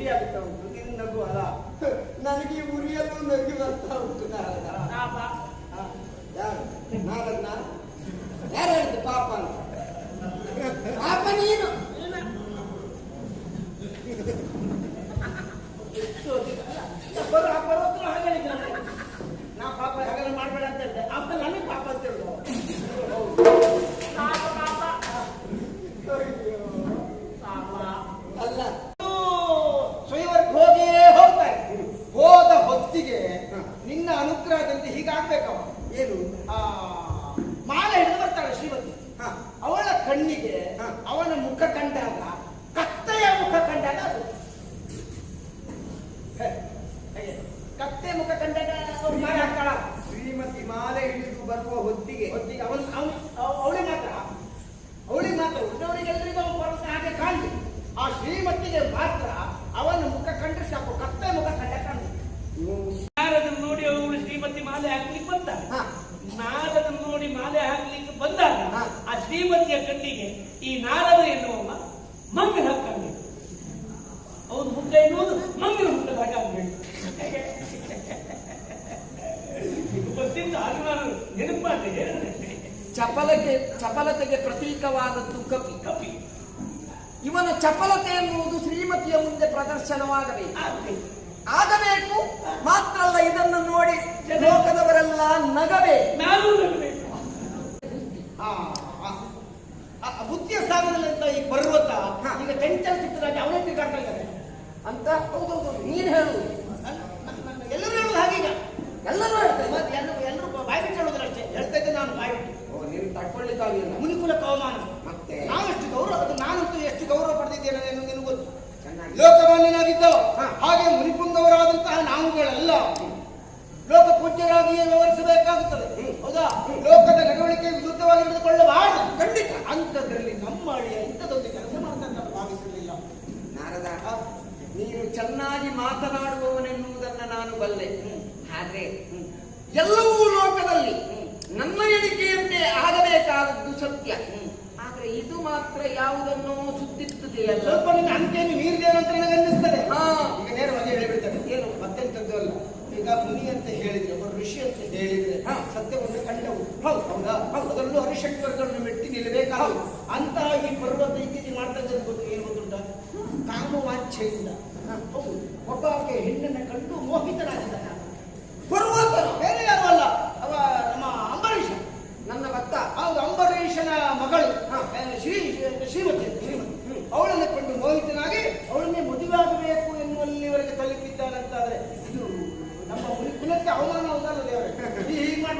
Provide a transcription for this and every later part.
ಉರಿ ಆಗ್ತಾ ಉಂಟು ನಿನ್ನ ನಗು ಅಲ್ಲ? ನನಗೆ ಈ ಉರಿಯಲ್ಲೂ ನಗಿ ಬರ್ತಾ ಉಂಟು ನಾರದ ಪಾಪ. ಹ, ಯಾರು? ನಾರದ್ನ ಯಾರು ಹೇಳಿದ್ದು ಪಾಪ ಅಂತ? ಪಾಪ ನೀನು ಎಷ್ಟು ಅಧಿಕ ಅಲ್ಲ, ಬರೋ ಆ ಬರೋತ್ರ ಹಾಗೆ ಹೇಳಿದ್ದು ನನಗೆ. ನಾ ಪಾಪ ಹಾಗೆಲ್ಲ ಮಾಡ್ಬೇಡ ಅಂತ ಹೇಳಿದೆ ಅಪ್ಪ ನನಗೆ ಪಾಪ ಅಂತ ಹೇಳಿದ್ರು ಪಾಪ ಪಾಪ ಪಾಪ ಅಲ್ಲ ಸ್ವಯಂವರಕ್ಕೆ ಹೋಗಿಯೇ ಹೋಗ್ತಾರೆ ಹೋದ ಹೊತ್ತಿಗೆ ನಿನ್ನ ಅನುಗ್ರಹದಂತೆ ಹೀಗಾಗ್ಬೇಕವ ಏನು ಆ, ಮಾಲೆ ಹಿಡಿದು ಬರ್ತಾಳೆ ಶ್ರೀಮತಿ ಹ, ಅವಳ ಕಣ್ಣಿಗೆ ಹ. ಅವನ ಮುಖ ಕಂಡಾಗ ಕತ್ತೆಯ ಮುಖ ಕಂಡಾಗ ಅದು ಹೇ, ಹೇಗೆ? ಕತ್ತೆ ಮುಖ ಹಾಕ್ತಾಳ. ಶ್ರೀಮತಿ ಮಾಲೆ ಹಿಡಿದು ಬರುವ ಹೊತ್ತಿಗೆ ಹೊತ್ತಿಗೆ ಅವನ್ ಅವನ್ ಅವಳಿಗೆ ಮಾತ್ರ. ಅವಳಿಗೆ ಮಾತ್ರ. ಉಳಿದವರಿಗೆಲ್ಲರಿಗೂ ಅವನು ಪರ್ವತ ಹಾಗೆ ಕಾಣಲಿ. ಆ ಶ್ರೀಮತಿಗೆ ಮಾತ್ರ ಅವನ ಮುಖ ಕಂಡ್ರೆ ಸಾಕು. ಕತ್ತೆ ಮುಖ ಕಂಡ ಕಾಣಲಿ. ನಾರದನ್ನು ನೋಡಿ ಅವಳು ಶ್ರೀಮತಿ ಮಾಲೆ ಹಾಕ್ಲಿಕ್ಕೆ ಬಂದ ನಾರದನ್ನು ನೋಡಿ ಮಾಲೆ ಹಾಕ್ಲಿಕ್ಕೆ ಬಂದಾಗ ಆ ಶ್ರೀಮತಿಯ ಕಣ್ಣಿಗೆ ಈ ನಾರದ ಎನ್ನುವ ಮಂಗ ಹಾಕಿ ಅವನು ಮುಖ ಎನ್ನುವುದು ಮಂಗನ ಮುಖದ ಹಾಗೆ ಆಗ್ಬೇಕು ಗೊತ್ತಿತ್ತು ಆಗ ನಾನು ನೆನಪು ಮಾಡಿದೆ ಹೇಳಿದೆ. ಚಪಲತೆ ಚಪಲತೆಗೆ ಪ್ರತೀಕವಾದದ್ದು ಕಪಿ ಕಪಿ. ಇವನ ಚಪಲತೆ ಎನ್ನುವುದು ಶ್ರೀಮತಿಯ ಮುಂದೆ ಪ್ರದರ್ಶನವಾಗಬೇಕು. ಆಗ್ಬೇಕು. ಮಾತ್ರ ಅಲ್ಲ ಇದನ್ನು ನೋಡಿ ಲೋಕದವರೆಲ್ಲ ಆ, ಬುದ್ಧಿಯ ಸ್ಥಾನದಲ್ಲಿಂತ ಈ ಪರ್ವತ. ಈಗ ಚಂಚಲ ಚಿತ್ರದಲ್ಲಿ ಅವನೇ ತಿರುಗಾಡ್ತಾ ಅಂತ? ಹೌದೌದು ನೀನ್ ಹೇಳುದು ನನ್ನ- ನನ್ನ- ನನ್ನ ಎಲ್ಲರೂ ಹೇಳುದು ಹಾಗೀಗ ಎಲ್ಲರೂ ಹೇಳ್ತಾರೆ ಮತ್ತೆ ಎಲ್ಲರೂ ಎಲ್ಲರೂ ಬಾಯಿ ಬಿಟ್ಟು ಹೇಳೋದಿಲ್ಲ ಅಷ್ಟೇ ಹೇಳ್ತಾ ಇದ್ದೆ ನಾನು ಬಾಯಿ ಬಿಟ್ಟು ಓ ನೀನು ತಡ್ಕೊಳ್ಳಿಕ್ಕಾಗಿಲ್ಲ ಮುನಿಕುಲ ಅವಮಾನ ಮತ್ತೆ ನಾವೆಷ್ಟು ಗೌರವ ಅದು ನಾನಂತೂ ಎಷ್ಟು ಗೌರವ ಪಡೆದಿದ್ದೇನೆ ಎಂದು ನಿನಗೆ ಗೊತ್ತು ಚೆನ್ನಾಗಿ ಲೋಕಮಾನ್ಯನಾಗಿದ್ದವ ಹ. ಹಾಗೆ ಮುನಿಪುಂಗವರಾದಂತಹ ನಾವುಗಳೆಲ್ಲ ಲೋಕ ಪೂಜ್ಯರಾಗಿಯೇ ವ್ಯವಹರಿಸಬೇಕಾಗುತ್ತದೆ ಹೌದಾ? ಲೋಕದ ನಡವಳಿಕೆ ವಿರುದ್ಧವಾಗಿ ನಡೆದುಕೊಳ್ಳಬಾರದು ಖಂಡಿತ. ಅಂಥದ್ರಲ್ಲಿ ನಮ್ಮ ಅಳಿಯ ಇಂಥದೊಂದು ಕೆಲಸ ಮಾಡ್ತಾನೆ ನಾನು ಭಾವಿಸಲಿಲ್ಲ ನಾರದ ನೀನು ಚೆನ್ನಾಗಿ ಮಾತನಾಡುವವನೆನ್ನುವುದನ್ನ ನಾನು ಬಲ್ಲೆ. ಆದ್ರೆ ಎಲ್ಲವೂ ಲೋಕದಲ್ಲಿ ನನ್ನ ಎಣಿಕೆಯಂತೆ ಆಗಬೇಕಾದದ್ದು ಸತ್ಯ. ಆದ್ರೆ ಇದು ಮಾತ್ರ ಯಾವುದನ್ನೋ ಸುತ್ತಿತ್ತದೆಯಲ್ಲ. ಸ್ವಲ್ಪ ನಿನ್ನ ಅಂಕೆಯನ್ನು ಮೀರಿದೆ ಅಂತ ನನಗೆ ಅನ್ನಿಸ್ತದೆ ಹಾ. ಈಗ ನೇರವಾಗಿ ಹೇಳಿಬಿಡ್ತೇನೆ ಏನು ಮತ್ತೆಂಥದ್ದು ಅಲ್ಲ ಈಗ ಮುನಿ ಅಂತ ಹೇಳಿದ್ರೆ ಒಬ್ಬ ಋಷಿ ಅಂತ ಹೇಳಿದ್ರೆ. ಹಾ. ಸತ್ಯವನ್ನು ಕಂಡವು. ಹೌದು ಹೌದಾ? ಅದರಲ್ಲೂ ಹರಿಶಕ್ತಿವರ್ಗಗಳನ್ನು ಮೆಟ್ಟಿ ನಿಲ್ಲಬೇಕಾದ್ರು ಅಂತಹ ಈ ಪರ್ವತ ಇತ್ತೀಚೆಗೆ ಮಾಡ್ತಾ ಇದ್ದದ್ದು ಗೊತ್ತು ಏನು ಗೊತ್ತುಂಟ ಕಾಮವಾಂಛೆಯಿಂದ ಹೌದು ಒಬ್ಬ ಆಕೆ ಹೆಣ್ಣನ್ನ ಕಂಡು ಮೋಹಿತನಾಗಿದ್ದಾನೆ ಆತ. ಪರ್ವತನ ಬೇರೆ ಯಾರು ಅಲ್ಲ ಅವ ನಮ್ಮ ಅಂಬರೀಷ ನನ್ನ ಭಕ್ತ ಹೌದು ಅಂಬರೀಷನ ಮಗಳು ಆ, ಶ್ರೀ ಶ್ರೀಮತಿ ಅಂತ, ಶ್ರೀಮತಿ ಅವಳನ್ನು ಕೊಂಡು ಮೋಹಿತನಾಗಿ ಅವಳನ್ನೇ ಮದುವೆ ಆಗಬೇಕು ಎನ್ನುವಲ್ಲಿವರೆಗೆ ತಲುಪಿದ್ದಾನಂತಾದ್ರೆ ಇದು ನಮ್ಮ ಮುನಿ ಕುಲಕ್ಕೆ ಅವಮಾನ ಹೌದಲ್ಲ ದೇವರೇ ಹೀಗೆ ಮಾಡ್ಬೋದಾ ನುಡಿಗೆ ನಟ್ಟಿಸುವೋರೇ. ನುಡಿಗೆ ನಟ್ಟಿಸುವೋರೇ.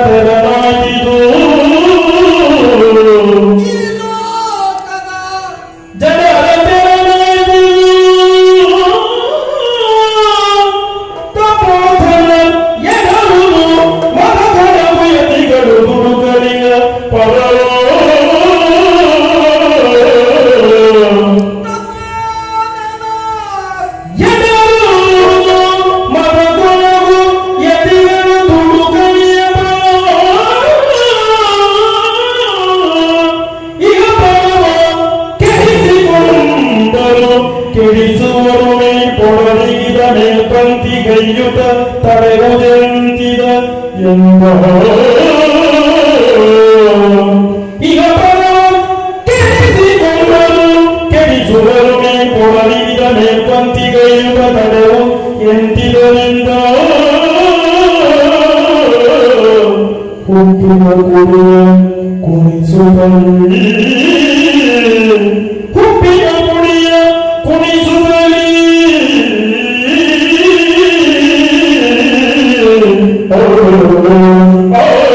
Oh, oh, oh, oh.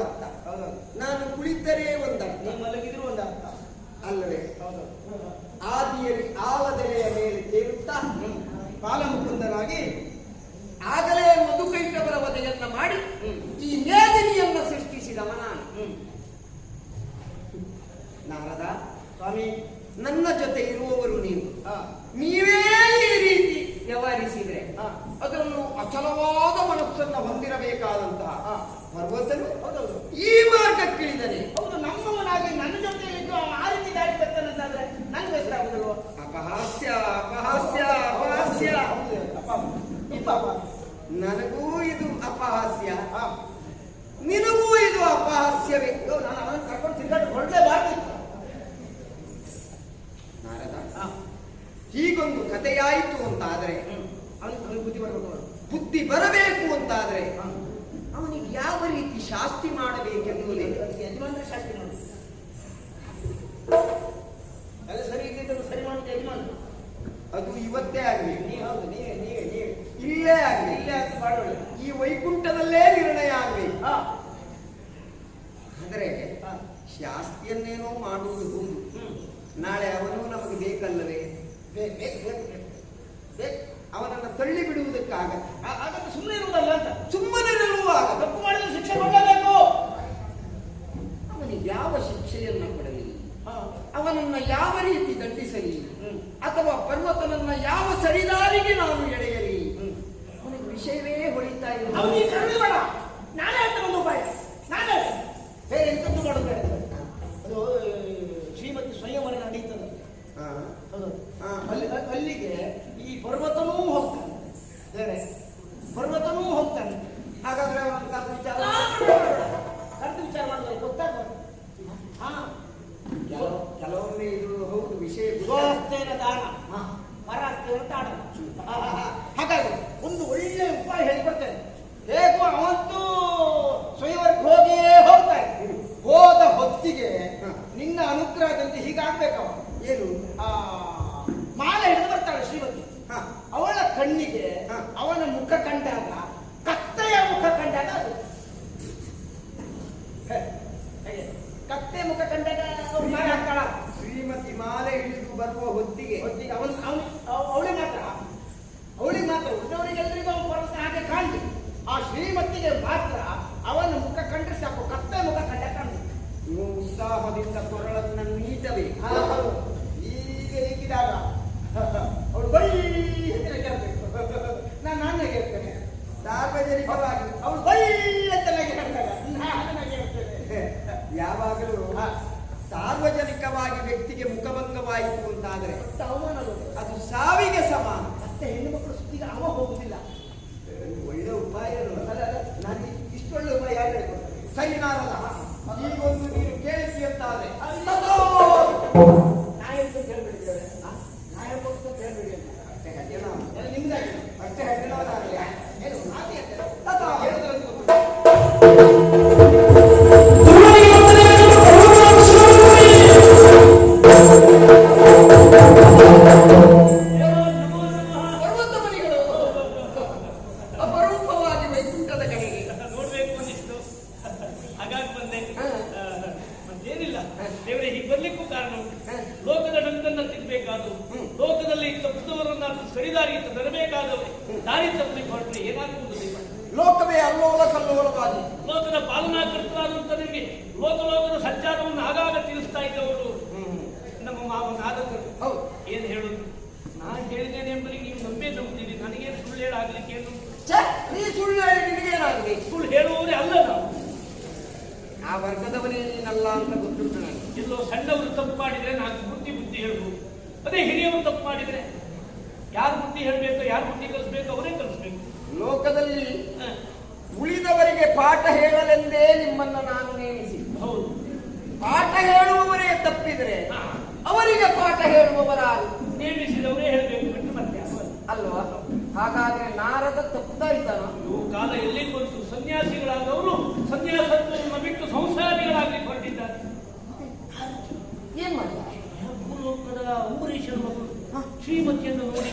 ಅರ್ಥ ನಾನು ಕುಳಿತರೆ ಒಂದರ್ಥ. ಮಲಗಿದ್ರು ಒಂದು ಅರ್ಥ ಅಲ್ಲವೇ? ಹೌದು ಆದಿಯಲ್ಲಿ ಆಲದೆಲೆಯ ಮೇಲೆ ತೇಲುತ್ತಾ ಬಾಲಮುಕುಂದನಾಗಿ ಆಗಲೇ ಮಧುಕೈಟವರ ವಧೆಯನ್ನ ಮಾಡಿ ಹ್ಮ್. ಈ ಮೇದಿನಿಯನ್ನ ಸೃಷ್ಟಿಸಿದವ ನಾನು ಹ್ಮ್. ನಾರದ ಸ್ವಾಮಿ ನನ್ನ ಜೊತೆ ಇರುವವರು ನೀವು ಹಾ ನೀವೇ ಈ ರೀತಿ ವ್ಯವಹರಿಸಿದ್ರೆ ಹಾ. ಅದನ್ನು ಅಚಲವಾದ ಮನಸ್ಸನ್ನ ಹೊಂದಿರಬೇಕಾದಂತಹ. ಪರ್ವತನು ಈ ಮಾರ್ಗಕ್ಕಿಳಿದರೆ ಹೌದು ನಮ್ಮವನಾಗಿ ನನ್ನ ಜೊತೆ ಆ ರೀತಿ ದಾರಿ ಬರ್ತಾನಂತಾದ್ರೆ ನಂಗೆ ಬೇಸರ ಆಗುದಿಲ್ವ ಅಪಹಾಸ್ಯ ಅಪಹಾಸ್ಯ ಅಪಹಾಸ್ಯ ನನಗೂ ಇದು ಅಪಹಾಸ್ಯ ಹಾ. ನಿನಗೂ ಇದು ಅಪಹಾಸ್ಯವೇ ನಾನು ಅವನನ್ನು ಕರ್ಕೊಂಡು ತಿರ್ಗಾಡಿ ಹೊರಡಲೇಬಾರ್ದು. ಹೀಗೊಂದು ಕಥೆಯಾಯಿತು ಅಂತಾದರೆ ಬುದ್ಧಿ ಬರಬೇಕು. ಬುದ್ಧಿ ಬರಬೇಕು ಅಂತಾದರೆ. ಅವನಿಗೆ ಯಾವ ರೀತಿ ಶಾಸ್ತಿ ಮಾಡಬೇಕೆಂಬುದೇ. ಯಜಮಾನ್ರೆ ಶಾಸ್ತಿ ಮಾಡು ಅದು ಸರಿ ಇದ್ದಿದ್ದನ್ನು ಸರಿ ಮಾಡುದು ಅದು ಇವತ್ತೇ ಆಗಲಿ. ನೀ ಹೌದು ನೀವೇ ನೀವೇ ನೀವೇ ಇಲ್ಲೇ ಆಗಲಿ. ಇಲ್ಲೇ ಅದು ಮಾಡೋಣ ಈ ವೈಕುಂಠದಲ್ಲೇ ನಿರ್ಣಯ ಆಗಲಿ. ಆದರೆ. ಶಾಸ್ತಿಯನ್ನೇನೋ ಮಾಡುವುದು ನಾಳೆ ಅವನು ನಮಗೆ ಬೇಕಲ್ಲವೇ? ಬೇಕು ಬೇಕು ಬೇಕು ಬೇಕು. ಬೇಕು. ಅವನನ್ನು ತಳ್ಳಿ ಬಿಡುವುದಕ್ಕಾಗ ಅದನ್ನು ಸುಮ್ಮನೆ ಇರುವುದಲ್ಲ ಅಂತ? ಸುಮ್ಮನೆ ನಿಲ್ಲುವಾಗ ತಪ್ಪು ಮಾಡಿದ ಶಿಕ್ಷೆ ಕೊಡಲೇಬೇಕು ಅವನಿಗೆ ಯಾವ ಶಿಕ್ಷೆಯನ್ನ ಕೊಡಲಿ ಅವನನ್ನು ಅವನನ್ನ ಯಾವ ರೀತಿ ದಂಡಿಸಲಿ. ಅಥವಾ ಪರ್ವತನನ್ನ ಯಾವ ಸರಿದಾರಿಗೆ ನಾನು ಎಳೆಯಲಿ ಹ್ಮ್. ಅವನಿಗೆ ವಿಷಯವೇ ಹೊಳಿತಾ ಇಲ್ಲ ಅವನಿಗೆ ಕಡಿಮೆ ಬೇಡ ನಾನೇ ಹೇಳ್ತೇನೆ ಒಂದು ಉಪಾಯ ನಾನೇ ಬೇರೆ ಎಂತದ್ದು ಮಾಡೋದು ಬೇಡ ಅದು ಆ, ಶ್ರೀಮತಿ ಸ್ವಯಂವರ ನಡೀತದೆ ಹಾ. ಹೌದು ಹಾ. ಅಲ್ಲಿ ಅಲ್ಲಿಗೆ ಈ ಪರ್ವತನೂ ಹೋಗ್ತಾನೆ ಬೇರೆ ಪರ್ವತನೂ ಹೋಗ್ತಾನೆ ಹಾಗಾದ್ರೆ ಅವನನ್ನು ಕರೆದು ವಿಚಾರ ಕರೆದು ವಿಚಾರ ಮಾಡಿದ್ರೆ ಗೊತ್ತಾಗ್ಬೋದು ಹಾ ಕೆಲವು- ಕೆಲವೊಮ್ಮೆ ಇದು ಹೌದು ವಿಷಯ. ಗೋಹಸ್ತೇನ ದಾನ. ಮರ ತಾಡ ಹಾಗಾಗಿ ಒಂದು ಒಳ್ಳೆ ಉಪಾಯ ಹೇಳಿಕೊಡ್ತೇನೆ. ಹೇಗೋ ಅವಂತೂ ಸ್ವಯಂವರ್ಗ ಹೋಗಿಯೇ ಹೋಗ್ತಾರೆ ಹೋದ ಹೊತ್ತಿಗೆ. ನಿನ್ನ ಅನುಗ್ರಹದಂತೆ ಹೀಗಾಗ್ಬೇಕವ. ಏನು? ದಾರಿ ತಪ್ಪಲಿಕ್ಕೆ ಹೊರಟ್ರೆ ಏನಾಗುವುದು ದೇವ ಲೋಕವೇ ಅಲ್ಲೋಲ ಕಲ್ಲೋಲವಾದಿ ಲೋಕದ ಪಾಲನಾಕರ್ತರಾದಂತ ನಿಮಗೆ ಲೋಕ ಲೋಕದ ಸಂಚಾರವನ್ನು ಆಗಾಗ ತಿಳಿಸ್ತಾ ಇದ್ದವರು ನಮ್ಮ ಮಾವನಾದರು ಹೌದು. ಏನು ಹೇಳೋದು? ನಾನು ಹೇಳಿದ್ದೇನೆ ಎಂಬುದಕ್ಕೆ ನೀವು ನಂಬೇ ನಂಬ್ತೀರಿ. ನನಗೇನು ಸುಳ್ಳು ಹೇಳಾಗ್ಲಿಕ್ಕೆ ಏನು? ಛೆ, ನೀ ಸುಳ್ಳು ಹೇಳಿ ನಿನಗೇನಾಗಬೇಕು ಸುಳ್ಳು ಹೇಳುವವರೇ ಅಲ್ಲ ನಾವು. ಆ ವರ್ಗದವನೇನಲ್ಲ ಅಂತ ಗೊತ್ತುಂಟು ನನಗೆ. ಎಲ್ಲೋ ಸಣ್ಣವರು ತಪ್ಪು ಮಾಡಿದ್ರೆ ನಾನು ಬುದ್ಧಿ ಬುದ್ಧಿ ಹೇಳ್ಬೋದು ಅದೇ ಹಿರಿಯವರು ತಪ್ಪು ಮಾಡಿದ್ರೆ ಯಾರು ಬುದ್ಧಿ ಹೇಳ್ಬೇಕು ಯಾರು ಬುದ್ಧಿ ಕಲಿಸ್ಬೇಕು ಅವರೇ ಕಲಿಸ್ಬೇಕು. ಲೋಕದಲ್ಲಿ ಉಳಿದವರಿಗೆ ಪಾಠ ಹೇಳಲೆಂದೇ ನಿಮ್ಮನ್ನ ನಾನು ನೇಮಿಸಿ. ಹೌದು. ಪಾಠ ಹೇಳುವವರೇ ತಪ್ಪಿದರೆ. ಅವರಿಗೆ ಪಾಠ ಹೇಳುವವರ ನೇಮಿಸಿದವರೇ ಹೇಳಬೇಕು ಬಿಟ್ಟು ಮತ್ತೆ. ಅಲ್ವಾ? ಹಾಗಾದ್ರೆ ನಾರದ ತಪ್ಪುದಾಯ್ತಾನ ಇವು ಕಾಲ ಎಲ್ಲಿ ಬಂತು? ಸನ್ಯಾಸಿಗಳಾದವರು ಸನ್ಯಾಸತ್ವವನ್ನು ಬಿಟ್ಟು ಸಂಸಾರಿಗಳಾಗಿ ಹೊರಟಿದ್ದಾರೆ ಏನ್ ಮಾಡ್ತಾರೆ? ಭೂಲೋಕದ ಅಂಬರೀಷನ ಮಗಳು ಶ್ರೀಮತಿಯನ್ನು ನೋಡಿ.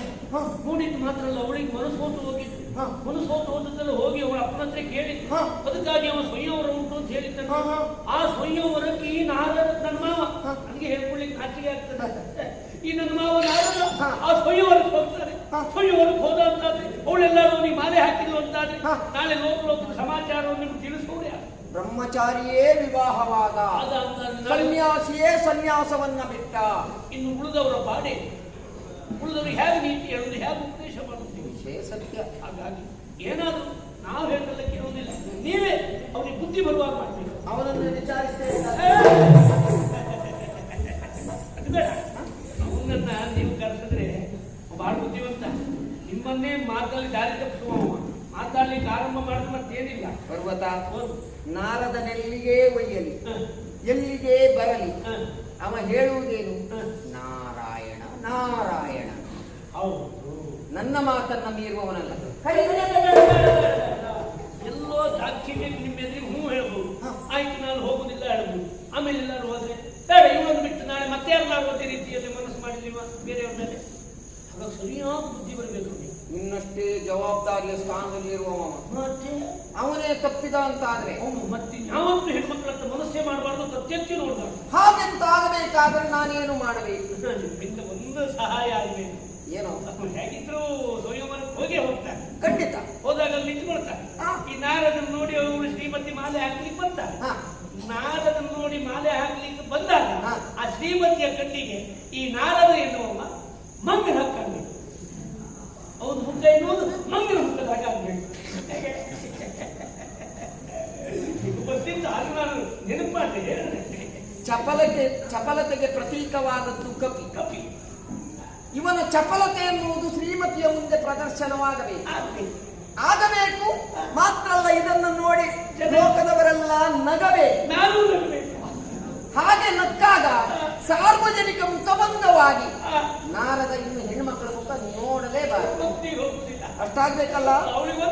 ನೋಡಿದ್ದು ಮಾತ್ರ ಅಲ್ಲ ಅವಳಿಗೆ ಮನಸ್ಸೋತು ಹೋಗಿದ್ದು. ಮನಸ್ಸು ಮನಸ್ಸೋತು ಹೋದದ್ದೆಲ್ಲ ಹೋಗಿ ಅವಳ ಅಪ್ಪನ ಹತ್ರ ಕೇಳಿ ಹ. ಅದಕ್ಕಾಗಿ ಅವನು ಸ್ವಯಂವರ ಉಂಟು ಅಂತ ಹೇಳಿದ್ದ. ಆ ಸ್ವಯಂವರಕ್ಕೆ ಈ ನಾರದ ನನ್ನ ಮಾವ. ನನಗೆ ಹೇಳ್ಕೊಳ್ಳಿಕ್ಕೆ ನಾಚಿಕೆ ಆಗ್ತದೆ. ಈ ನನ್ನ ಮಾವ ನಾರದ ಹಾ. ಆ ಸ್ವಯಂವರಕ್ಕೆ ಹೋಗ್ತಾರೆ. ಹಾ. ಸ್ವಯಂವರಕ್ಕೆ ಹೋದ ಅಂತಾದ್ರೆ ಅವಳೆಲ್ಲರೂ ಅವನಿಗೆ ಮಾಲೆ ಹಾಕಿದ್ಲು ಅಂತಾದ್ರೆ ಹಾ. ನಾಳೆ ಲೋಕ ಲೋಕದ ಸಮಾಚಾರವನ್ನು ನಿಮ್ಗೆ ತಿಳಿಸೋರು ಬ್ರಹ್ಮಚಾರಿಯೇ ವಿವಾಹವಾದ. ಸನ್ಯಾಸಿಯೇ ಸನ್ಯಾಸವನ್ನ ಬಿಟ್ಟ. ಇನ್ನು ಉಳಿದವರ ಪಾಡೆ ಉಳಿದವರು ಹೇಗೆ ನೀತಿ ಹೇಳೋದು ಹೇಗೆ ಉಪದೇಶ ಮಾಡುತ್ತೀವಿ ವಿಷಯ ಸತ್ಯ. ಹಾಗಾಗಿ ಏನಾದರೂ ನಾವು ಹೇಳಲ್ಲ ಕೇಳೋದಿಲ್ಲ ನೀವೇ ಅವ್ರಿಗೆ ಬುದ್ಧಿ ಬರುವಾಗ ಮಾಡ್ತೀವಿ ಅವನನ್ನು ವಿಚಾರಿಸ್ತೇವೆ ಅದು ಬೇಡ. ಅವನನ್ನ ನೀವು ಕರೆಸಿದ್ರೆ ಬಹಳ ಬುದ್ಧಿವಂತ. ನಿಮ್ಮನ್ನೇ ಮಾತಲ್ಲಿ ದಾರಿ ತಪ್ಪಿಸುವ ಮಾತಾಡಲಿ ಮಾತಾಡ್ಲಿಕ್ಕೆ ಆರಂಭ ಮಾಡಿದ್ರೆ ಮತ್ತೇನಿಲ್ಲ. ಪರ್ವತ ನಾರದ ನಾರದನೆಲ್ಲಿಗೆ ಒಯ್ಯಲಿ. ಎಲ್ಲಿಗೆ ಬರಲಿ. ಅವ ಹೇಳುವುದೇನು ಹ. ನಾರಾಯಣ ನಾರಾಯಣ ಹೌದು ನನ್ನ ಮಾತನ್ನ ಮೀರುವವನಲ್ಲ ಎಲ್ಲೋ ದಾಕ್ಷಿಣ್ಯ ನಿಮ್ಮ ಎದುರಿಗೆ ಹ್ಞೂ ಹೇಳ್ಬೋದು. ಆಯ್ತು ನಾನು ಹೋಗುದಿಲ್ಲ ಹೇಳ್ಬೋದು. ಆಮೇಲೆ ಎಲ್ಲರೂ ಹೋದ್ರೆ ಬೇಡ ಇವನು ಬಿಟ್ಟು ನಾಳೆ ಮತ್ತೆ ಯಾರು ರೀತಿಯಲ್ಲಿ ಮನಸ್ಸು ಮಾಡಿದೀವ ಬೇರೆಯವ್ರ ಮೇಲೆ ಅವಾಗ ಸರಿಯಾದ ಬುದ್ಧಿ ಬರಬೇಕು ಇನ್ನಷ್ಟೇ ಜವಾಬ್ದಾರಿಯ ಸ್ಥಾನದಲ್ಲಿ ಇರುವವ ಮತ್ತೆ? ಅವನೇ ತಪ್ಪಿದ ಅಂತಾದ್ರೆ? ಅವನು ಮತ್ತೆ ಯಾವತ್ತೂ ಹೆಣ್ಮಕ್ಳ ಮನಸ್ಸೇ ಮಾಡಬಾರ್ದು ಪ್ರತ್ಯಕ್ಷ ನೋಡಬಾರ್ದು ಹಾಗೆಂತ ಆಗಬೇಕಾದ್ರೆ ನಾನೇನು ಮಾಡಬೇಕು? ನಿಮ್ಮಿಂದ ಒಂದು ಸಹಾಯ ಆಗಬೇಕು. ಏನೋ? ಹೇಗಿದ್ರು ಸ್ವಯಂವರಕ್ಕೆ ಹೋಗೇ ಹೋಗ್ತಾನೆ. ಖಂಡಿತ. ಹೋದಾಗ ಅಲ್ಲಿ ನಿಂತ್ಕೊಳ್ತಾರೆ. ಈ ನಾರದನ್ನು ನೋಡಿ ಅವರು ಶ್ರೀಮತಿ ಮಾಲೆ ಹಾಕ್ಲಿಕ್ಕೆ ಬರ್ತಾರೆ ಹಾ. ನಾರದನ್ನು ನೋಡಿ ಮಾಲೆ ಹಾಕ್ಲಿಕ್ಕೆ ಬಂದಾಗ ಆ ಶ್ರೀಮತಿಯ ಕಣ್ಣಿಗೆ ಈ ನಾರದ ಎನ್ನುವವ ಮಂಗನ ಹಕ್ಕಾಗ್ಬೇಕು ಅವನು ಮುಖ ಎನ್ನುವುದು? ಮಂಗನ ಹುಕ್ಕದ ಹಾಗೆ ಗೊತ್ತಿತ್ತು ಆಗ ನಾನು ನೆನಪು ಮಾಡಿದೆ ಚಪಲತೆ ಚಪಲತೆಗೆ ಪ್ರತೀಕವಾದದ್ದು ಕಪಿ ಕಪಿ ಇವನ ಚಪಲತೆ ಎನ್ನುವುದು ಶ್ರೀಮತಿಯ ಮುಂದೆ ಪ್ರದರ್ಶನವಾಗಬೇಕು. ಆಗಬೇಕು ಮಾತ್ರ ಅಲ್ಲ ಇದನ್ನು ನೋಡಿ ಲೋಕದವರೆಲ್ಲ ನಗಬೇಕು. ಹಾಗೆ ನಕ್ಕಾಗ ಸಾರ್ವಜನಿಕ ಮುಖಭಂಗವಾಗಿ ನಾರದ ಇನ್ನು ಹೆಣ್ಮಕ್ಳ ಮುಖ ನೋಡಲೇಬಾರದು. ಅಷ್ಟಾಗಬೇಕಲ್ಲ ಹೋಗುದಿಲ್ಲ ಅಷ್ಟಾಗ್ಬೇಕಲ್ಲ? ಅವಳಿಗೆ